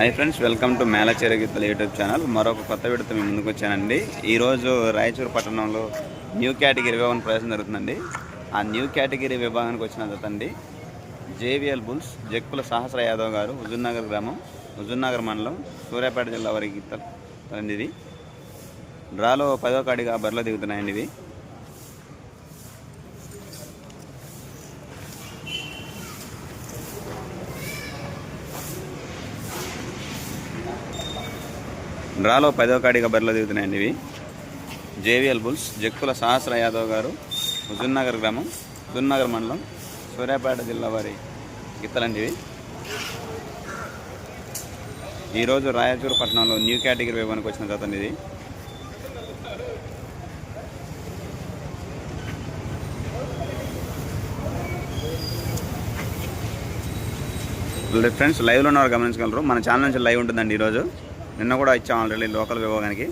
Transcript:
Hi friends welcome to మేళచేర గీతల YouTube channel మరొక కొత్త విడత మీ ముందుకు వచ్చానండి. ఈరోజు రాయచూరు పట్టణంలో న్యూ కేటగిరీ విభాగం ప్రవేశం జరుగుతుందండి. ఆ న్యూ కేటగిరీ విభాగానికి వచ్చిన జతండి జేవిఎల్ బుల్స్ జక్కుల సహస్ర యాదవ్ గారు హుజూర్నగర్ గ్రామం హుజూర్నగర్ మండలం సూర్యాపేట జిల్లా వారి గీతలు ఇది. డ్రాలో పదో కాడిగా బరిలో దిగుతున్నాయండి ఇవి. డ్రాలో పదో కాడిగా బరిలో దిగుతున్నాయండి ఇవి. జేవిఎల్ బుల్స్ జక్కుల సహస్ర యాదవ్ గారు హుజూర్నగర్ గ్రామం హుజూర్నగర్ మండలం సూర్యాపేట జిల్లా వారి గిత్తలండి ఇవి. ఈరోజు రాయచూరు పట్టణంలో న్యూ కేటగిరీ విభాగానికి వచ్చిన జతండి ఇది. ఫ్రెండ్స్ లైవ్లో ఉన్నవారు గమనించగలరు. మన ఛానల్ నుంచి లైవ్ ఉంటుందండి ఈరోజు. నిన్న కూడా ఇచ్చాం ఆల్రెడీ లోకల్ విభాగానికి.